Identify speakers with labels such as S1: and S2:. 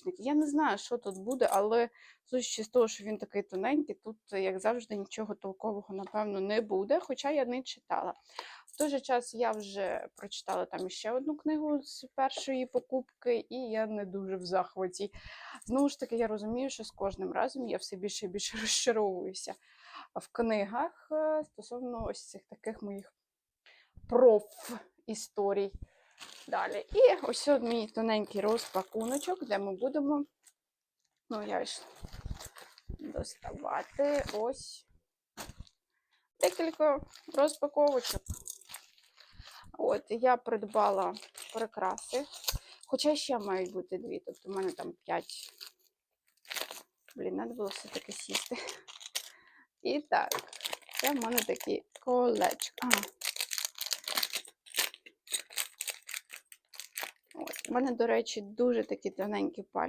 S1: підручник. Я не знаю, що тут буде, але судячи з того, що він такий тоненький, тут, як завжди, нічого толкового, напевно, не буде, хоча я не читала. В той же час я вже прочитала там ще одну книгу з першої покупки, і я не дуже в захваті. Знову ж таки, я розумію, що з кожним разом я все більше і більше розчаровуюся в книгах е, стосовно ось цих таких моїх проф історій. Далі. І ось мій тоненький розпакуночок, де ми будемо. Ну, я ж доставати ось декілька розпаковочок. От, я придбала прикраси. Хоча ще мають бути дві, тобто в мене там п'ять. Блін, треба було все-таки сісти. І так, це в мене такі колечки. От. У мене, до речі, дуже такі тоненькі пальці.